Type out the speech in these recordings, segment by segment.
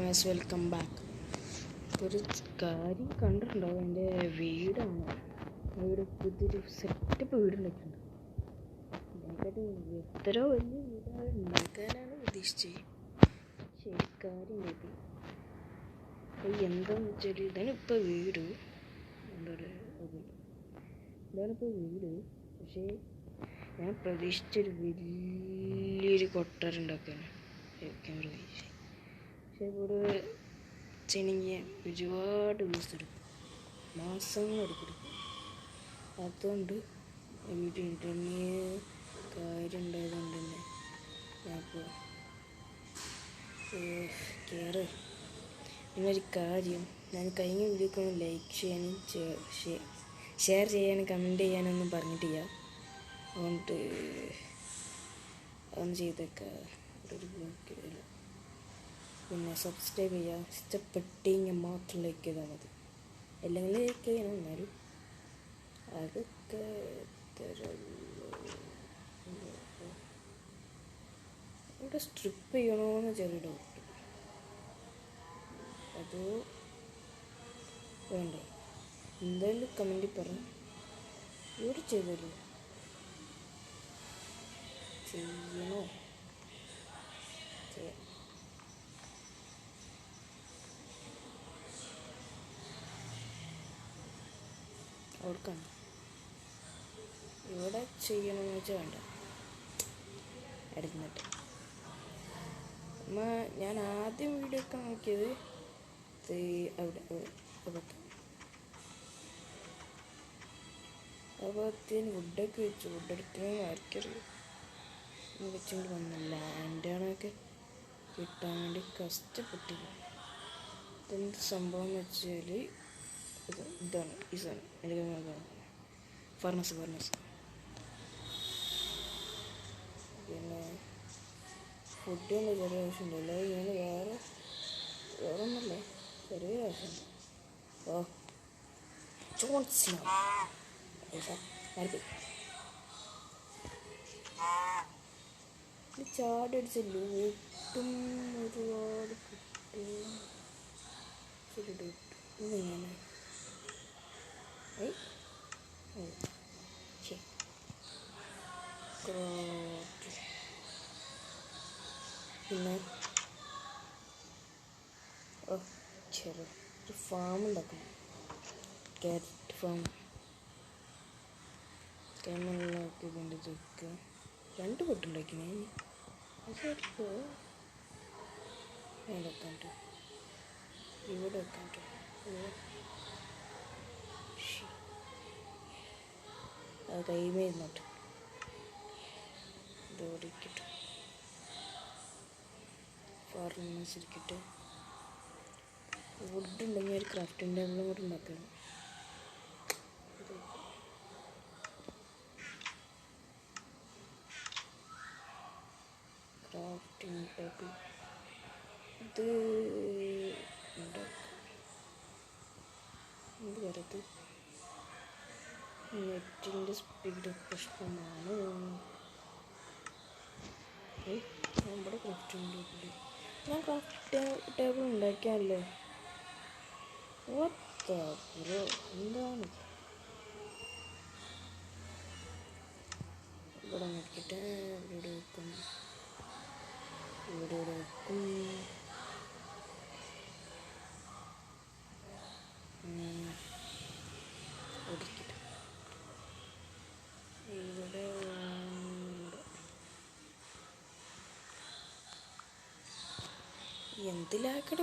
Yes welcome back ഒരു കാര്യം കണ്ടിട്ടുണ്ടോ? എന്റെ വീടാണ്. വീട് പുതിയൊരു സെറ്റപ്പ് വീടുണ്ടാക്കിയിട്ടുണ്ട്. എത്ര വലിയ വീടാണ് ഉണ്ടാക്കാനാണ് ഉദ്ദേശിച്ചത്. ശരി കാര്യം കേട്ടി. എന്താണെന്ന് വെച്ചാൽ ഇതാണ് ഇപ്പോൾ വീട്. എന്താ പറയുക ഇതാണിപ്പോൾ വീട്. പക്ഷേ ഞാൻ പ്രതീക്ഷിച്ചൊരു വലിയൊരു കൊട്ടാരം ഉണ്ടാക്കാനാണ് ക്യാമറ ഇവിടെ ചെയ്യണമെങ്കിൽ ഒരുപാട് ദിവസം എടുക്കും. മാസങ്ങൾ എടുക്കും. അതുകൊണ്ട് എനിക്ക് ഇന്റർനെറ്റ് കാര്യം ഉണ്ടായതുകൊണ്ട് തന്നെ ഞാനിപ്പോൾ കയറ് ഇങ്ങനൊരു കാര്യം ഞാൻ കഴിഞ്ഞ വീഡിയോക്ക് ലൈക്ക് ചെയ്യാനും ഷെയർ ചെയ്യാനും കമന്റ് ചെയ്യാനൊന്നും പറഞ്ഞിട്ടില്ല. അതുകൊണ്ട് അതൊന്നും ചെയ്തേക്കാം. ഒരു ബ്ലോക്ക് പിന്നെ സബ്സ്ക്രൈബ് ചെയ്യുക ഇഷ്ടപ്പെട്ടെങ്കിൽ മാത്രം ലൈക്ക് ചെയ്താൽ മതി. അല്ലെങ്കിൽ ലൈക്ക് ചെയ്യണം. എന്നാലും അതൊക്കെ ഇവിടെ സ്ട്രിപ്പ് ചെയ്യണമെന്ന് ചെറിയ ഡൗട്ട് അത് വേണ്ട? എന്തായാലും കമന്റിൽ പറഞ്ഞു ഇവിടെ ചെയ്തല്ലോ? ചെയ്യണോ? അവർക്കാണ് ഇവിടെ ചെയ്യണമെന്ന് വെച്ചാൽ വേണ്ട. എടുക്കുന്നിട്ട്. ഞാൻ ആദ്യം വീഡിയോ ഒക്കെ നോക്കിയത് അവിടെ അപ്പോൾ അത്യാവശ്യം വുഡൊക്കെ വെച്ചു. വുഡ് എടുക്കണമെന്ന് ആർക്കറിയാം? വെച്ചുകൊണ്ട് വന്ന ലാൻഡാണൊക്കെ കിട്ടാൻ വേണ്ടി കഷ്ടപ്പെട്ടില്ല ഇതെന്ത് സംഭവം എന്ന് വെച്ചാൽ ഇത് ഇതാണ് ഈ സാധനം എനിക്ക് ഫർണസ് ഫർണസ് പിന്നെ ഫുഡിന്റെ ചെറിയ ആവശ്യമുണ്ടല്ലോ ഇങ്ങനെ വേറെ വേറെ ഒന്നല്ലേ ചെറിയ ആവശ്യമുണ്ട് ഓ അടിച്ചല്ലോ ഒട്ടും ഒരുപാട് കിട്ടും ശരി ഇങ്ങനെ ഏയ് ഓ ശരി ക്രോട്ട് പിന്നെ ഓ ചെറു ഒരു ഫാം ഉണ്ടാക്കണം ക്യാരറ്റ് ഫാം കൈമണ്ണൊക്കെ കൊണ്ട് ചുക്ക് രണ്ട് പൊട്ടുണ്ടാക്കിനെ അതെടുക്കോ ഇവിടെ. വെക്കാണ്ട് ഇവിടെ വെക്കാണ്ട് അത് കൈമേ ഇരുന്നിട്ട് ഇത് ഓടിക്കിട്ടു ഫാർമേഴ്സ് ഇരിക്കട്ടെ വുഡ് ഉണ്ടെങ്കിൽ ഒരു ക്രാഫ്റ്റിംഗ് ടേബിളും കൂടെ ഉണ്ടാക്കണം. Crafting table. ഇത് നെറ്റിന്റെ സ്പീഡ് പ്രശ്നമാണ് നമ്മുടെ ക്രാഫ്റ്റിംഗ് ടേബിൾ ഞാൻ ക്രാഫ്റ്റ് ടേബിൾ ഉണ്ടാക്കിയാലോ? എന്താണ്? ഇവിടെ നോക്കിയിട്ട് ഇവിടെ വെക്കും ഇവിടെ ഇവിടെ വെക്കും ഇവിടെയൊക്കെ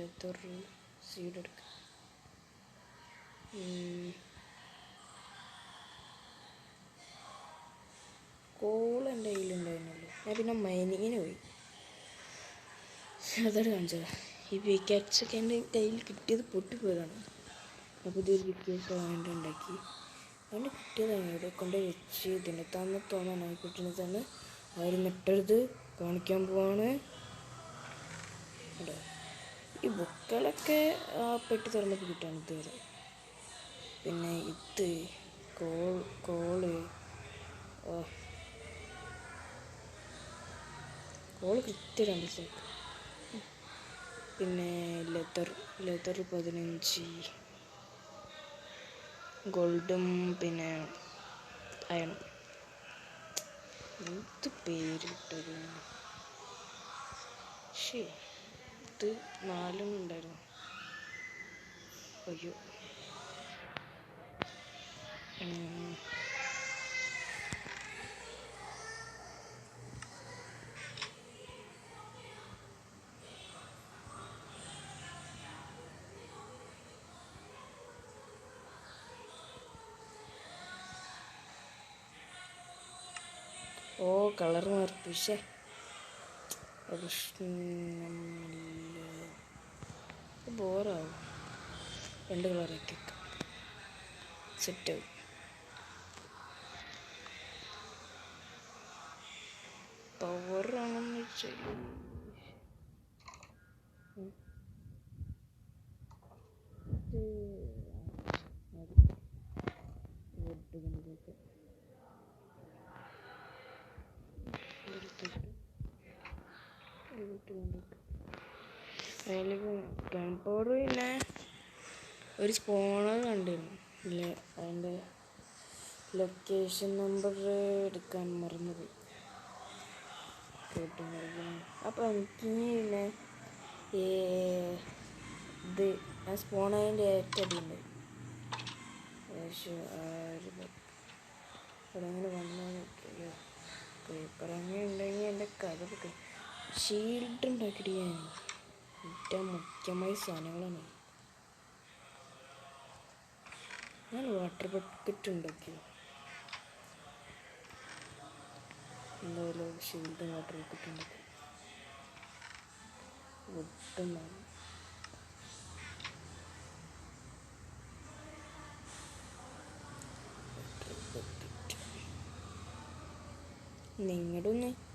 ഇതൊരു സീഡ് എടുക്കുക കോൾ എന്റെ കയ്യിലുണ്ടായിരുന്നല്ലോ ഞാൻ പിന്നെ മൈനിങ്ങിന് പോയി. അതോട് കാണിച്ചത്. ഈ പിക്കാക്സ് ഒക്കെ എന്റെ കയ്യിൽ കിട്ടിയത് പൊട്ടിപ്പോയതാണ്. അപ്പോൾ ഇതൊരു പിക്കാക്സ് വാങ്ങിയിട്ട് ഉണ്ടാക്കി അവന് തന്നെ ഇവിടെ കൊണ്ട് വെച്ച് തിന്നത്താന്ന് തോന്നാൻ ആയിക്കോട്ടിനത്താണ് അവർ നിട്ടരുത് കാണിക്കാൻ പോവാണ്. ഈ ബുക്കുകളൊക്കെ ആ പെട്ടി തുറന്നപ്പോൾ കിട്ടാണ് ഇതുവരെ പിന്നെ ഇത് കോൾ കോൾ. കോൾ കൃത്യ രണ്ട് പിന്നെ ലെതർ ലെതർ പതിനഞ്ച്. ഗോൾഡും പിന്നെ അയണും എന്ത് പേരിട്ടൊരു ശരി ഇത് നാലും ഉണ്ടായിരുന്നു. അയ്യോ. കളർ മാർപ്പിച്ചേ പ്രശ്നമില്ല ബോറാവും രണ്ട് കളറൊക്കെ സെറ്റാവും പവറാണെന്ന് വെച്ചാൽ ഇതൊക്കെ എടുത്തിട്ട് അതിലിപ്പോൾ ഗൺ പൗഡർ പിന്നെ ഒരു സ്പോണർ കണ്ടിരുന്നു. ഇല്ല? അതിന്റെ ലൊക്കേഷൻ നമ്പർ എടുക്കാൻ മറന്നുപോയി. അപ്പം എനിക്ക് പിന്നെ ഇത് ആ സ്പോണതിന്റെ ഒരു ഇവിടെ അങ്ങനെ വന്നു പേപ്പർ അങ്ങനെ ഉണ്ടെങ്കിൽ എന്റെ കഥ ഷീൽഡ് ഉണ്ടാക്കിയിട്ട് ഞാൻ ഏറ്റവും മുഖ്യമായ സാധനങ്ങളാണ്. ഞാൻ വാട്ടർ ബക്കറ്റ് ഉണ്ടാക്കി. എന്തായാലും ഷീൽഡും വാട്ടർ ബക്കറ്റ് ഉണ്ടാക്കി. വേണം നിങ്ങളുടെ ഒന്ന്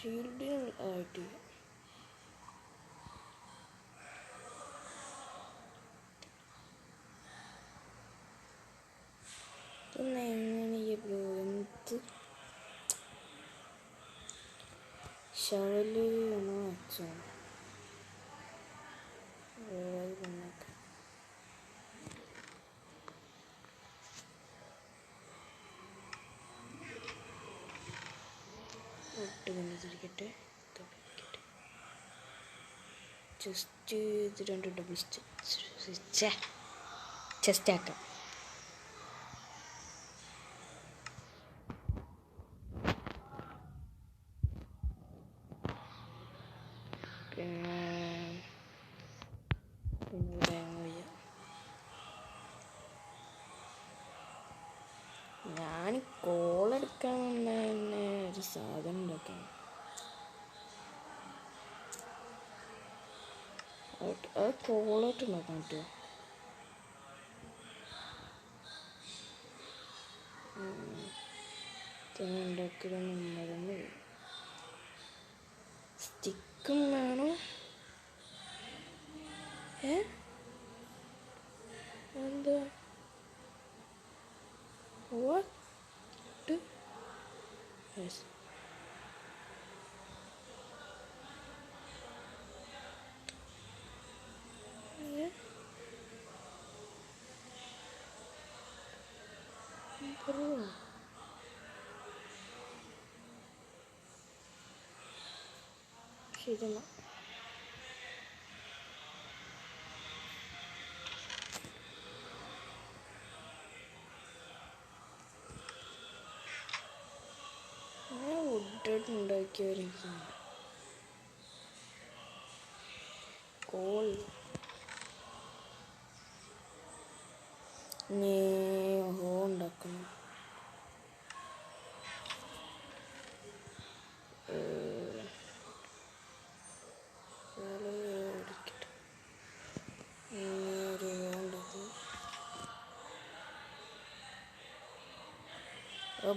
ഷീൽഡ് ആയിട്ട് ഒട്ട് വന്നിരിക്കട്ടെ ജസ്റ്റ് ഇത് രണ്ട് ഡബിൾ ചെസ്റ്റ് ആക്കാം പിന്നെ പിന്നെ തേങ്ങ വയ്യ ഞാൻ കോളെടുക്കാൻ വന്ന തന്നെ ഒരു സാധനം ഉണ്ടാക്കണം അത് അത് കോളായിട്ട് ഉണ്ടാക്കാൻ പറ്റുമോ ഉണ്ടാക്കിയതൊന്നും മറന്നു സ്റ്റിക്കും വേണം. ഏ എന്താ വാട്ട് യെസ് Bro. ശരി എന്നാ ഞാൻ വുഡായിട്ട് ഉണ്ടാക്കിയവരിക്കും കോൾ നീ ഹോ ഉണ്ടാക്കണം ഏഹ്, വേറെ എടുക്കട്ടെ. ഇനി ഒരു ഹോ ഉണ്ടാക്കണം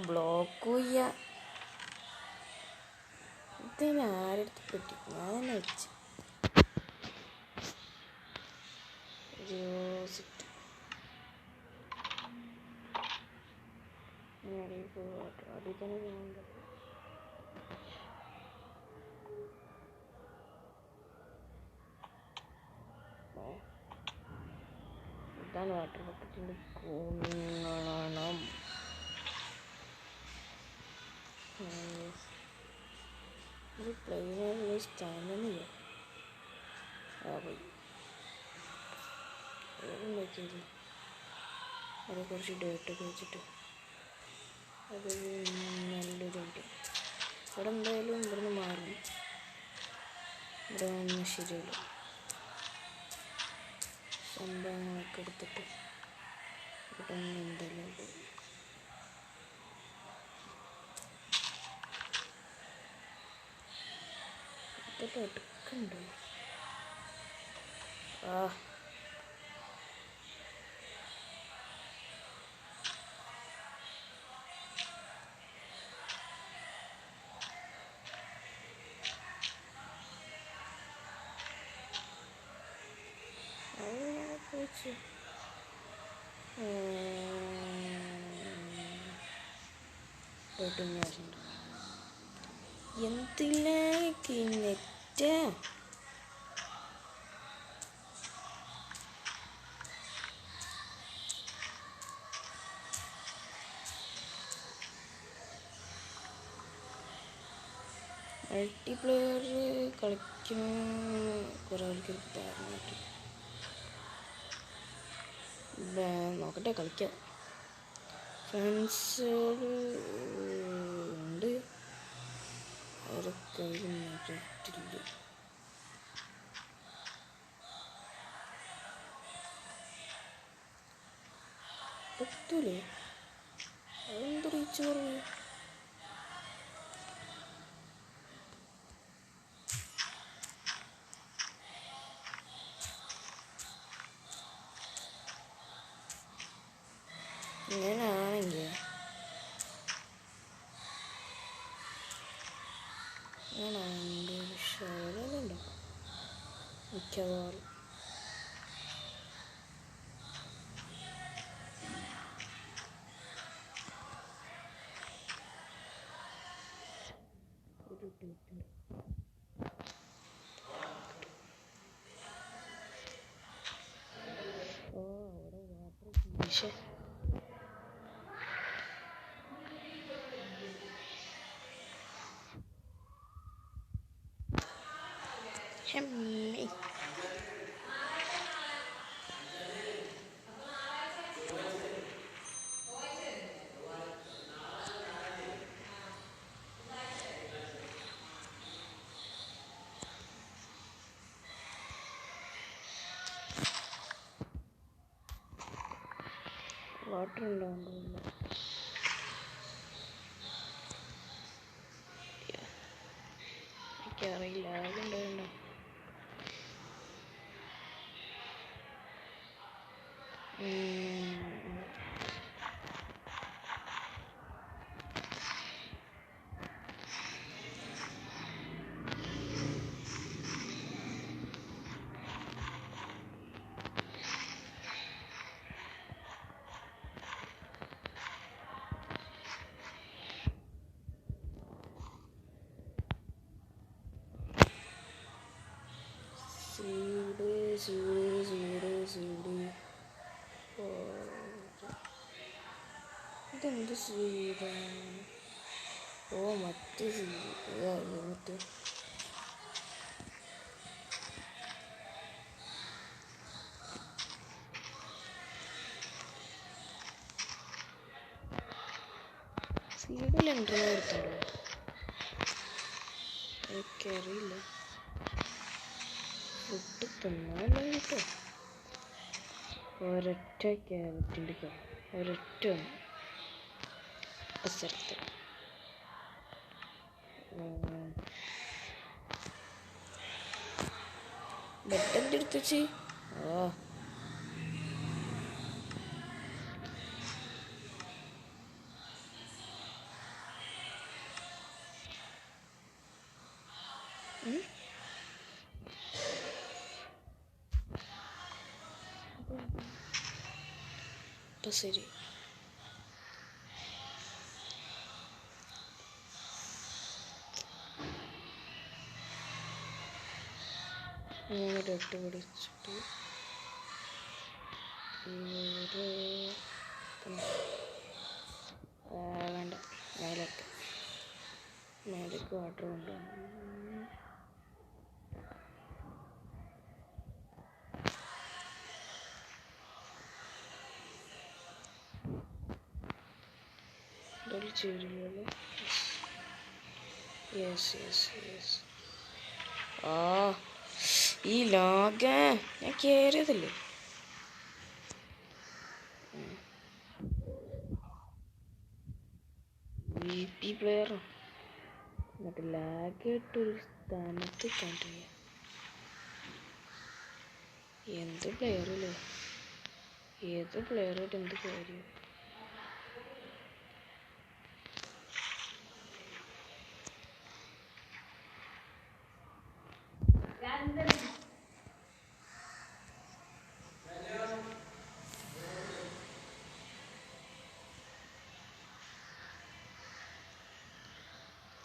ബ്ലോക്ക് ചെയ്യാ ഇതിന് ആരെടുത്ത് പെട്ടി? ഞാൻ തന്നെ വെച്ച് അടിയിൽ തന്നെ പോകുന്നുണ്ട് ഇതാണ് വാട്ടർ ബക്കറ്റിന്റെ കുന്നണം ഉണ്ടാക്കിയത് അത് കുറച്ച് ഡേറ്റൊക്കെ വെച്ചിട്ട് അത് നല്ലൊരുണ്ട് ഇവിടെ എന്തായാലും ഇവിടുന്ന് മാറും. ഇവിടെ ഒന്നും ശരിയല്ല സംഭവങ്ങളൊക്കെ എടുത്തിട്ട് ഇവിടെ എന്തെല്ലാം ഉണ്ട് ഇതൊക്കെ എടുക്കണ്ടോ ആ അങ്ങനെയൊക്കെ വെച്ച് പോയിട്ടൊന്നും ആവശ്യമുണ്ട് എന്തിലേക്ക് നെറ്റ്? മൾട്ടിപ്ലെയർ കളിക്കുന്ന കുറേ നോക്കട്ടെ കളിക്കാം. ഫ്രണ്ട്സുകൾ ഉണ്ട് അവരൊക്കെ മാറ്റിട്ടില്ല എത്തൂലേ അതെന്ത് റീച്ച് ഓ അവിടെ വാട്ടർ ഫിനിഷ് ഹെമ്മി വാട്ടർ ഉണ്ടാവുന്നുണ്ടോ എനിക്കറിയില്ല അതുണ്ടാവുണ്ടോ സീഡ് സീഡ് സീഡ് സീഡ് ഓ, ഇതെന്ത് സീഡാണ് ഓ മറ്റേ മറ്റേ സീഡിൽ എൻട്രി എടുത്തുണ്ടോ എനിക്കറിയില്ല. ഫുഡ് തിന്നാനല്ല കേട്ടോ ഒരൊറ്റ ക്യാരറ്റിന്റെ ഒരൊറ്റ kısırdı. വെട്ടന്തിടുത്തച്ചി ഓ. ശരി. രട്ട് പിടിച്ചിട്ട് ഒരു വേണ്ട മേലേക്ക്. മേലേക്ക് വാട്ടർ കൊണ്ടുവന്നു ചെടിയല്ലേ യെസ് യെസ് യെസ് ആ. ഈ ലോക ഞാൻ കയറിയതല്ലേ വി പി പ്ലെയർ എന്നിട്ട് ലാഗായിട്ടൊരു സ്ഥാനത്ത് എന്ത് പ്ലെയറല്ലേ ഏത് പ്ലെയറായിട്ട് എന്ത് കാര്യം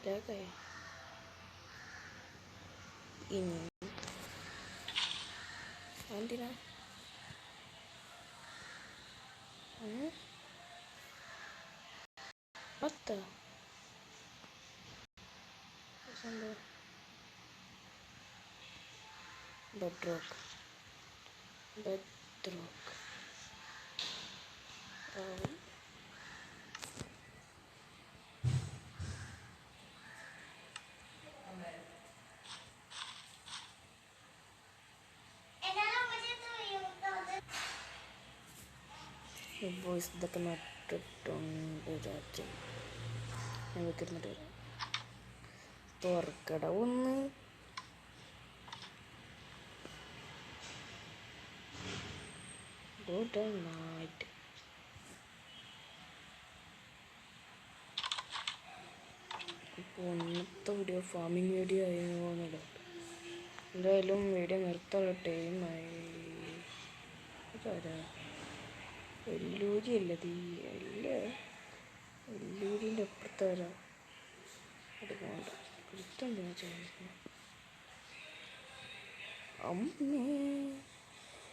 jaga ya? Ini. Nanti lah. Hmm? what the? Bedrock bedrock um. Boys ഇതൊക്കെ നട്ടിട്ടുണ്ട് ഞാൻ വെക്കിരുന്നിട്ട് വരാം തുറക്കട ഒന്ന്. ഗുഡ് നൈറ്റ് ഒന്നത്തെ വീഡിയോ ഫാമിംഗ് വീഡിയോ ആയിരുന്നില്ല എന്തായാലും വീഡിയോ നിർത്താനുള്ള ടൈമായി വെല്ലൂരി അല്ല? തീ അല്ല വെല്ലൂരിന്റെ വരാം അത് പോകണ്ട കുരുത്തെന്തിനാ ചോദിക്കുന്നത് അമ്മേ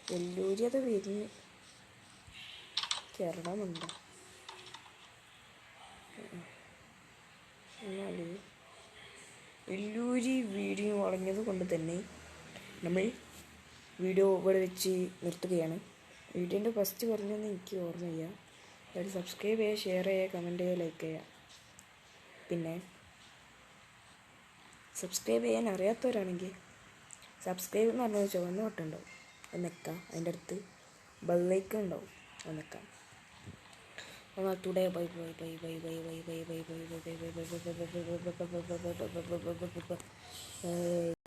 വെല്ലൂരി അത് വരുന്നു. കയറണമെന്നുണ്ടോ എന്നാൽ വെല്ലൂരി വീഡിയോ വളഞ്ഞത് കൊണ്ട് തന്നെ നമ്മൾ വീഡിയോ ഇവിടെ വെച്ച് നിർത്തുകയാണ്. വീഡിയോന്റെ ഫസ്റ്റ് പറഞ്ഞൊന്നും എനിക്ക് ഓർമ്മയില്ല അതായത് സബ്സ്ക്രൈബ് ചെയ്യുക ഷെയർ ചെയ്യുക കമന്റ് ചെയ്യുക ലൈക്ക് ചെയ്യുക പിന്നെ സബ്സ്ക്രൈബ് ചെയ്യാൻ അറിയാത്തവരാണെങ്കിൽ സബ്സ്ക്രൈബ് എന്ന് പറഞ്ഞൊരു ചുവന്ന ബട്ടുണ്ടാവും അത് നിൽക്കാം അതിന്റെ അടുത്ത് ബെല്ലൈക്കൺ ഉണ്ടാവും അത് നിൽക്കാം എന്നാൽ ടുഡേ